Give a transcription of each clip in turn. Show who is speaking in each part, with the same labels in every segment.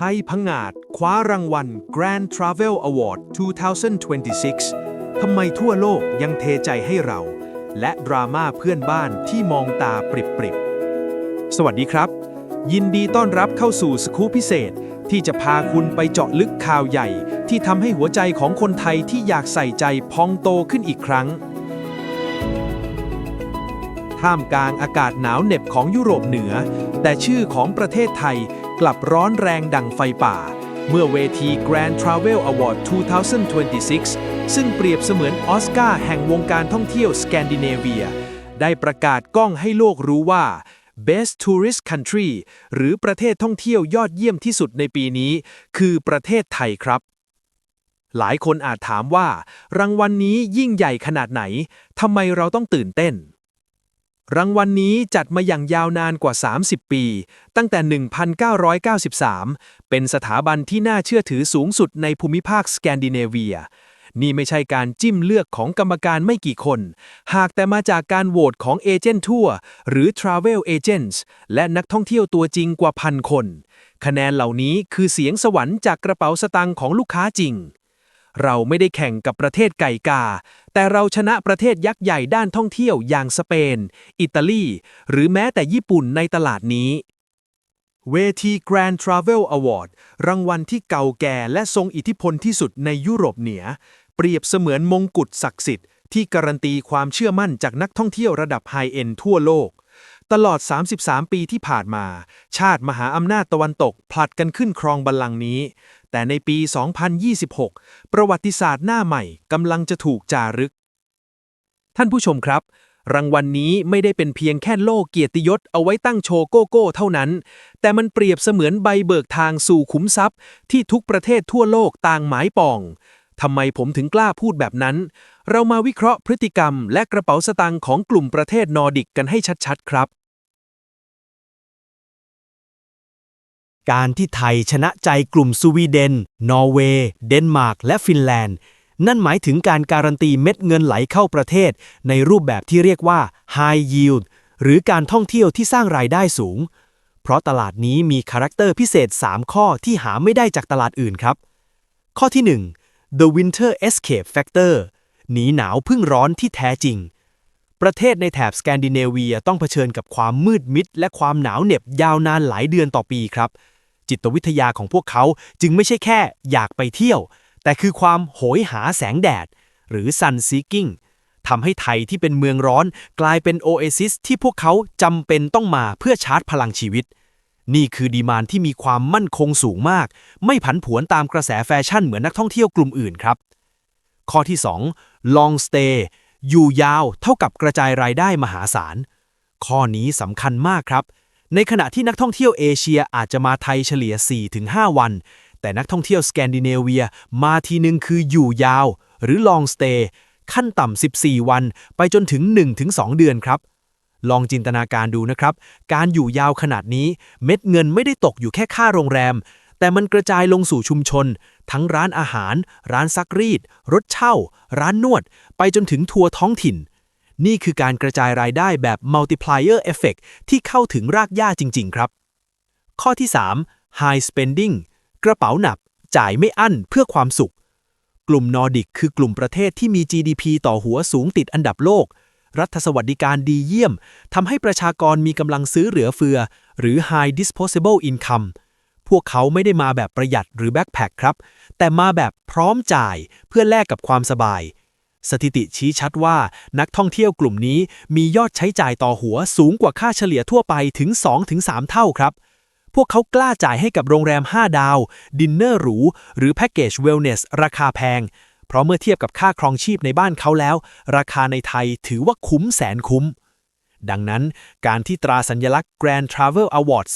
Speaker 1: ไทยพังงาดคว้ารางวัล Grand Travel Award 2026 ทำไมทั่วโลกยังเทใจให้เรา และดราม่าเพื่อนบ้านที่มองตาปริบๆ สวัสดีครับ ยินดีต้อนรับเข้าสู่สกู๊ปพิเศษ ที่จะพาคุณไปเจาะลึกข่าวใหญ่ ที่ทำให้หัวใจของคนไทยที่อยากใส่ใจพองโตขึ้นอีกครั้ง ท่ามกลางอากาศหนาวเหน็บของยุโรปเหนือ แต่ชื่อของประเทศไทย กลับร้อนแรงดังไฟป่า เมื่อเวที Grand Travel Award 2026 ซึ่งเปรียบเสมือนออสการ์แห่งวงการท่องเที่ยวสแกนดิเนเวีย ได้ประกาศกล้องให้โลกรู้ว่า Best Tourist Country หรือประเทศท่องเที่ยวยอดเยี่ยมที่สุดในปีนี้ คือประเทศไทยครับ หลายคนอาจถามว่า รางวัลนนี้ยิ่งใหญ่ขนาดไหนทำไมเราต้องตื่นเต้น รางวัลนนี้จัดมาอย่างยาวนานกว่า 30 ปี ตั้งแต่ 1993 เป็นสถาบันที่น่าเชื่อถือสูงสุดในภูมิภาคสแกนดิเนเวีย นี่ไม่ใช่การจิ้มเลือกของกรรมการไม่กี่คน หากแต่มาจากการโหวตของเอเจนต์ทัวร์หรือ Travel Agents และนักท่องเที่ยวตัวจริงกว่าพันคน คะแนนเหล่านี้คือเสียงสวรรค์จากกระเป๋าสตางค์ของลูกค้าจริง เราไม่ได้แข่งกับประเทศไก่กา แต่เราชนะประเทศยักษ์ใหญ่ด้านท่องเที่ยวอย่างสเปน อิตาลี หรือแม้แต่ญี่ปุ่นในตลาดนี้ เวที Grand Travel Award รางวัลที่เก่าแก่และทรงอิทธิพลที่สุดในยุโรปเหนือ เปรียบเสมือนมงกุฎศักดิ์สิทธิ์ที่การันตีความเชื่อมั่นจากนักท่องเที่ยวระดับไฮเอ็นทั่วโลก ตลอด 33 ปีที่ผ่านมา ชาติมหาอำนาจตะวันตกผลัดกันขึ้นครองบัลลังก์นี้ แต่ในปี 2026 ประวัติศาสตร์หน้าใหม่กำลังจะถูกจารึก ท่านผู้ชมครับ รางวัลนนี้ไม่ได้เป็นเพียงแค่โล่เกียรติยศเอาไว้ตั้งโชว์โกโก้เท่านั้น แต่มันเปรียบเสมือนใบเบิกทางสู่ขุมทรัพย์ ที่ทุกประเทศทั่วโลกต่างหมายปอง ทำไมผมถึงกล้าพูดแบบนั้น เรามาวิเคราะห์พฤติกรรม และกระเป๋าสตางค์ของกลุ่มประเทศนอร์ดิกกันให้ชัดๆ ครับ
Speaker 2: การที่ไทยชนะใจกลุ่มสวีเดน นอร์เวย์ เดนมาร์ก และฟินแลนด์ นั่นหมายถึงการการันตีเม็ดเงินไหลเข้าประเทศ ในรูปแบบที่เรียกว่า High Yield หรือการท่องเที่ยวที่สร้างรายได้สูง เพราะตลาดนี้มีคาแรคเตอร์พิเศษ 3 ข้อที่หาไม่ได้จากตลาดอื่นครับ ข้อที่ 1 The Winter Escape Factor หนีหนาวพึ่งร้อนที่แท้จริง ประเทศในแถบสแกนดิเนเวียต้องเผชิญกับความมืดมิด และความหนาวเหน็บยาวนานหลายเดือนต่อปีครับ จิตวิทยาของพวกเขาจึงไม่ใช่แค่อยากไปเที่ยว แต่คือความโหยหาแสงแดด หรือ sun seeking ทำให้ไทยที่เป็นเมืองร้อนกลายเป็นโอเอซิสที่พวกเขาจำเป็นต้องมาเพื่อชาร์จพลังชีวิต นี่คือดีมานที่มีความมั่นคงสูงมาก ไม่ผันผวนตามกระแสแฟชั่นเหมือนนักท่องเที่ยวกลุ่มอื่นครับ ข้อที่ 2 long stay อยู่ยาวเท่ากับกระจายรายได้มหาศาล ข้อนี้สำคัญมากครับ ในขณะที่นักท่องเที่ยวเอเชียอาจจะมาไทยเฉลี่ย 4-5 วัน แต่นักท่องเที่ยวสแกนดิเนเวียมาทีนึงคืออยู่ยาว หรือ long stay ขั้นต่ำ14 วัน ไปจนถึง 1-2 เดือนครับ ลองจินตนาการดูนะครับ การอยู่ยาวขนาดนี้ เม็ดเงินไม่ได้ตกอยู่แค่ค่าโรงแรม แต่มันกระจายลงสู่ชุมชน ทั้งร้านอาหาร ร้านซักรีด รถเช่า ร้านนวด ไปจนถึงทัวร์ท้องถิ่น นี่คือการกระจายรายได้แบบ multiplier effect ที่เข้าถึงรากหญ้าจริง ๆ ครับ ข้อที่ 3 high spending กระเป๋าหนักจ่ายไม่อั้นเพื่อความสุข กลุ่มนอร์ดิกคือกลุ่มประเทศที่มี GDP ต่อหัวสูงติดอันดับโลก รัฐสวัสดิการดีเยี่ยมทำให้ประชากรมีกำลังซื้อเหลือเฟือ หรือ high disposable income พวกเขาไม่ได้มาแบบประหยัดหรือแบ็คแพคครับ แต่มาแบบพร้อมจ่ายเพื่อแลกกับความสบาย สถิติชี้ชัดว่านักท่องเที่ยวกลุ่มนี้มียอดใช้จ่ายต่อหัวสูงกว่าค่าเฉลี่ยทั่วไปถึง 2-3 เท่าครับ พวกเขากล้าจ่ายให้กับโรงแรม 5 ดาว ดินเนอร์หรู หรือแพ็กเกจเวลเนสราคาแพง เพราะเมื่อเทียบกับค่าครองชีพในบ้านเขาแล้ว ราคาในไทยถือว่าคุ้มแสนคุ้ม ดังนั้นการที่ตราสัญลักษณ์ Grand Travel Award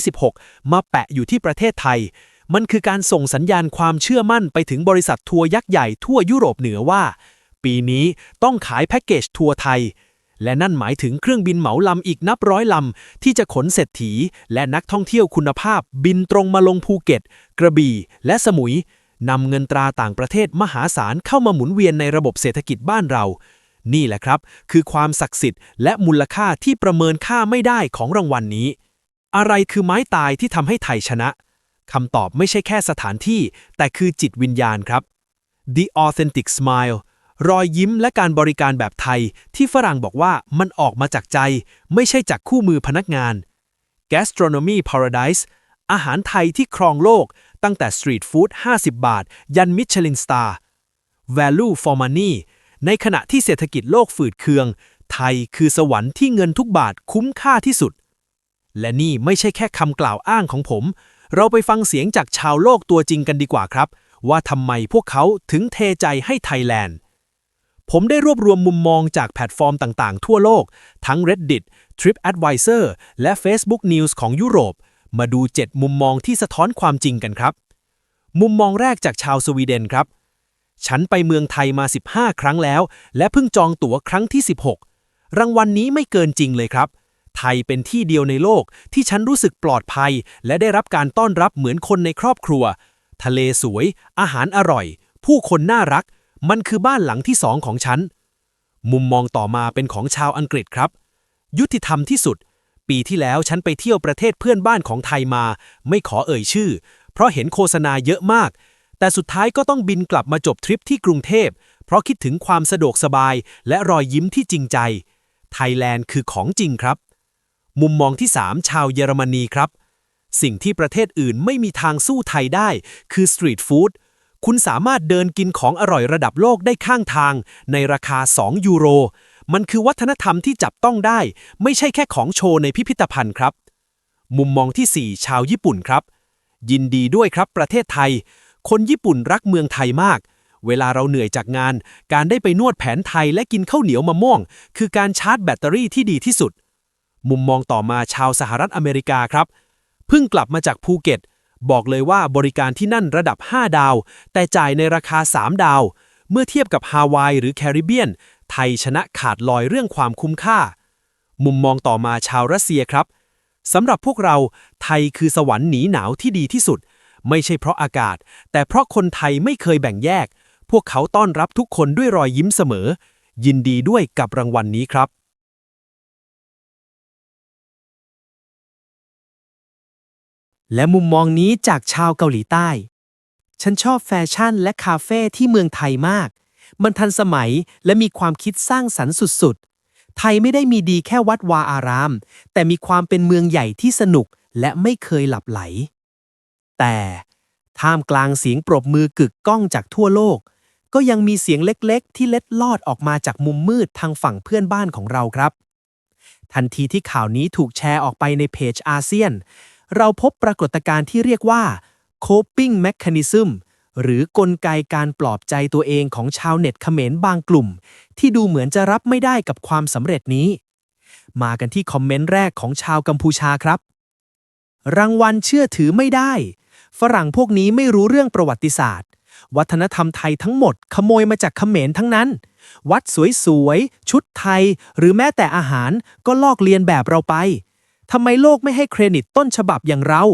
Speaker 2: 2026 มาแปะอยู่ที่ประเทศไทย มันคือการส่งสัญญาณความเชื่อมั่นไปถึงบริษัททัวร์ยักษ์ใหญ่ทั่วยุโรปเหนือว่า ปีนี้ต้องขายแพ็กเกจทัวร์ไทยและนั่นหมายถึงเครื่องบินเหมาลำอีกนับร้อยลำ ที่จะขนเศรษฐีและนักท่องเที่ยวคุณภาพบินตรงมาลงภูเก็ต กระบี่ และสมุย นำเงินตราต่างประเทศมหาศาลเข้ามาหมุนเวียนในระบบเศรษฐกิจบ้านเรา นี่แหละครับ คือความศักดิ์สิทธิ์และมูลค่าที่ประเมินค่าไม่ได้ของรางวัลนนี้ อะไรคือไม้ตายที่ทำให้ไทยชนะ
Speaker 1: คำตอบไม่ใช่แค่สถานที่ แต่คือจิตวิญญาณครับ The Authentic Smile รอยยิ้มและการบริการแบบไทย ที่ฝรั่งบอกว่ามันออกมาจากใจ ไม่ใช่จากคู่มือพนักงาน Gastronomy Paradise อาหารไทยที่ครองโลกตั้งแต่สตรีทฟู้ด 50 บาท ยันมิชลินสตาร์ Value for Money ในขณะที่เศรษฐกิจโลกฝืดเคือง ไทยคือสวรรค์ที่เงินทุกบาทคุ้มค่าที่สุด และนี่ไม่ใช่แค่คำกล่าวอ้างของผม เราไปฟังเสียงจากชาวโลกตัวจริงกันดีกว่าครับ ว่าทำไมพวกเขาถึงเทใจให้ไทยแลนด์ ผมได้รวบรวมมุมมองจากแพลตฟอร์มต่างๆ ทั่วโลก ทั้ง Reddit, TripAdvisor และ Facebook News ของยุโรป มาดู 7 มุมมองที่สะท้อนความจริงกันครับ มุมมองแรกจากชาวสวีเดนครับ ฉันไปเมืองไทยมา 15 ครั้งแล้ว และเพิ่งจองตั๋วครั้งที่ 16 รางวัลนนี้ไม่เกินจริงเลยครับ ไทยเป็นที่เดียวในโลกที่ฉันรู้สึกปลอดภัย และได้รับการต้อนรับเหมือนคนในครอบครัว ทะเลสวย อาหารอร่อย ผู้คนน่ารัก มันคือบ้านหลังที่สองของฉัน มุมมองต่อมาเป็นของชาวอังกฤษครับ ยุติธรรมที่สุด ปีที่แล้วฉันไปเที่ยวประเทศเพื่อนบ้านของไทยมา ไม่ขอเอ่ยชื่อ เพราะเห็นโฆษณาเยอะมาก แต่สุดท้ายก็ต้องบินกลับมาจบทริปที่กรุงเทพ เพราะคิดถึงความสะดวกสบาย และรอยยิ้มที่จริงใจ ไทยแลนด์คือของจริงครับ มุมมองที่ 3 ชาวเยอรมนีครับ สิ่งที่ประเทศอื่นไม่มีทางสู้ไทยได้ คือสตรีทฟู้ดคุณสามารถเดินกินของอร่อยระดับโลกได้ข้างทาง ในราคา 2 ยูโร มันคือวัฒนธรรมที่จับต้องได้ ไม่ใช่แค่ของโชว์ในพิพิธภัณฑ์ครับ มุมมองที่ 4 ชาวญี่ปุ่นครับ ยินดีด้วยครับประเทศไทย คนญี่ปุ่นรักเมืองไทยมาก เวลาเราเหนื่อยจากงาน การได้ไปนวดแผนไทยและกินข้าวเหนียวมะม่วง คือการชาร์จแบตเตอรี่ที่ดีที่สุด มุมมองต่อมาชาวสหรัฐอเมริกาครับเพิ่งกลับมาจากภูเก็ต บอกเลยว่าบริการที่นั่นระดับ 5 ดาว แต่จ่ายในราคา 3 ดาว เมื่อเทียบกับฮาวายหรือแคริบเบียน ไทยชนะขาดลอยเรื่องความคุ้มค่า มุมมองต่อมาชาวรัสเซียครับสำหรับพวกเราไทยคือสวรรค์หนีหนาวที่ดีที่สุด ไม่ใช่เพราะอากาศ แต่เพราะคนไทยไม่เคยแบ่งแยก พวกเขาต้อนรับทุกคนด้วยรอยยิ้มเสมอ ยินดีด้วยกับรางวัลนนี้ครับ
Speaker 2: และมุมมองนี้จากชาวเกาหลีใต้ ฉันชอบแฟชั่นและคาเฟ่ที่เมืองไทยมาก มันทันสมัยและมีความคิดสร้างสรรค์สุดๆ ไทยไม่ได้มีดีแค่วัดวาอาราม แต่มีความเป็นเมืองใหญ่ที่สนุกและไม่เคยหลับไหล แต่ท่ามกลางเสียงปรบมือกึกก้องจากทั่วโลก ก็ยังมีเสียงเล็กๆ ที่เล็ดลอดออกมาจากมุมมืดทางฝั่งเพื่อนบ้านของเราครับ ทันทีที่ข่าวนี้ถูกแชร์ออกไปในเพจอาเซียน เราพบปรากฏการณ์ที่เรียกว่า coping mechanism หรือกลไกการปลอบใจตัวเองของชาวเน็ตเขมรบางกลุ่ม ที่ดูเหมือนจะรับไม่ได้กับความสำเร็จนี้ มากันที่คอมเมนต์แรกของชาวกัมพูชาครับ รางวัลเชื่อถือไม่ได้ ฝรั่งพวกนี้ไม่รู้เรื่องประวัติศาสตร์ วัฒนธรรมไทยทั้งหมดขโมยมาจากเขมรทั้งนั้น วัดสวยๆ ชุดไทย หรือแม้แต่อาหารก็ลอกเลียนแบบเราไปทำไมโลกไม่ให้เครดิตต้นฉบับอย่างเรา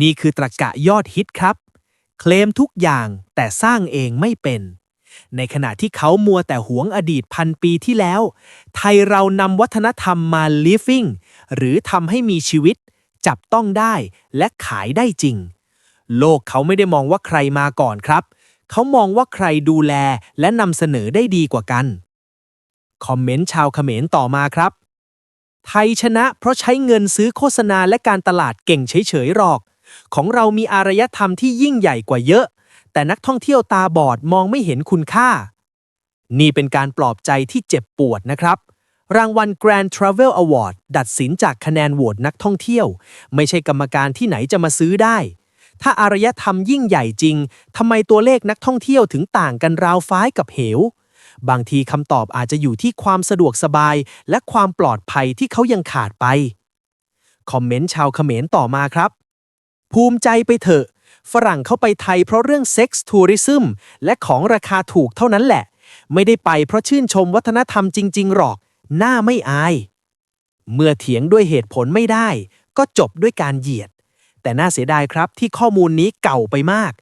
Speaker 2: นี่คือตรรกะยอดฮิตครับ เคลมทุกอย่างแต่สร้างเองไม่เป็น ในขณะที่เขามัวแต่หวงอดีตพันปีที่แล้ว ไทยเรานำวัฒนธรรมมา living หรือทำให้มีชีวิต จับต้องได้และขายได้จริง โลกเขาไม่ได้มองว่าใครมาก่อนครับ เขามองว่าใครดูแลและนำเสนอได้ดีกว่ากัน คอมเมนต์ชาวเขมรต่อมาครับ ไทยชนะเพราะใช้เงินซื้อโฆษณาและการตลาดเก่งเฉยๆหรอก ของเรามีอารยธรรมที่ยิ่งใหญ่กว่าเยอะ แต่นักท่องเที่ยวตาบอดมองไม่เห็นคุณค่า นี่เป็นการปลอบใจที่เจ็บปวดนะครับ รางวัล Grand Travel Award ดัดสินจากคะแนนโหวตนักท่องเที่ยว ไม่ใช่กรรมการที่ไหนจะมาซื้อได้ ถ้าอารยธรรมยิ่งใหญ่จริงทำไมตัวเลขนักท่องเที่ยวถึงต่างกันราวฟ้ายกับเหวบางทีคำตอบอาจจะอยู่ที่ความสะดวกสบาย และความปลอดภัยที่เขายังขาดไป คอมเมนต์ชาวเขมรต่อมาครับ ภูมิใจไปเถอะ ฝรั่งเข้าไปไทยเพราะเรื่องเซ็กส์ทัวริซึมและของราคาถูกเท่านั้นแหละ ไม่ได้ไปเพราะชื่นชมวัฒนธรรมจริง ๆ หรอก หน้าไม่อาย เมื่อเถียงด้วยเหตุผลไม่ได้ ก็จบด้วยการเหยียด แต่น่าเสียดายครับที่ข้อมูลนี้เก่าไปมาก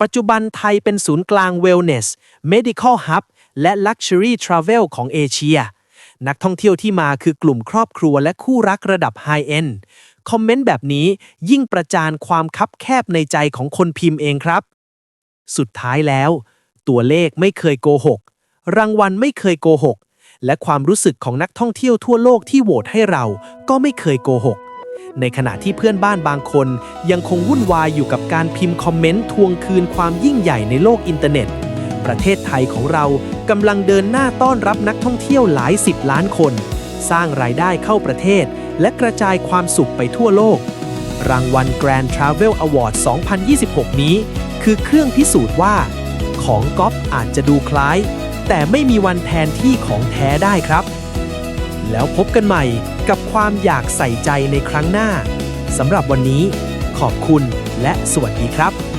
Speaker 2: ปัจจุบันไทยเป็นศูนย์กลาง Wellness Medical Hub และ Luxury Travel ของเอเชียนักท่องเที่ยวที่มาคือกลุ่มครอบครัวและคู่รักระดับไฮเอนด์
Speaker 1: คอมเมนต์แบบนี้ยิ่งประจานความคับแคบในใจของคนพิมพ์เองครับ สุดท้ายแล้ว ตัวเลขไม่เคยโกหก รางวัลไม่เคยโกหก และความรู้สึกของนักท่องเที่ยวทั่วโลกที่โหวตให้เราก็ไม่เคยโกหก ในขณะที่เพื่อนบ้านบางคน ยังคงวุ่นวายอยู่กับการพิมพ์คอมเมนต์ทวงคืนความยิ่งใหญ่ในโลกอินเทอร์เน็ต ประเทศไทยของเรากำลังเดินหน้าต้อนรับนักท่องเที่ยวหลายสิบล้านคน สร้างรายได้เข้าประเทศ และกระจายความสุขไปทั่วโลก รางวัล Grand Travel Award 2026 นี้ คือเครื่องพิสูจน์ว่า ของก๊อปอาจจะดูคล้าย แต่ไม่มีวันแทนที่ของแท้ได้ครับ แล้วพบกันใหม่กับความอยากใส่ใจในครั้งหน้าสำหรับวันนี้ ขอบคุณและสวัสดีครับ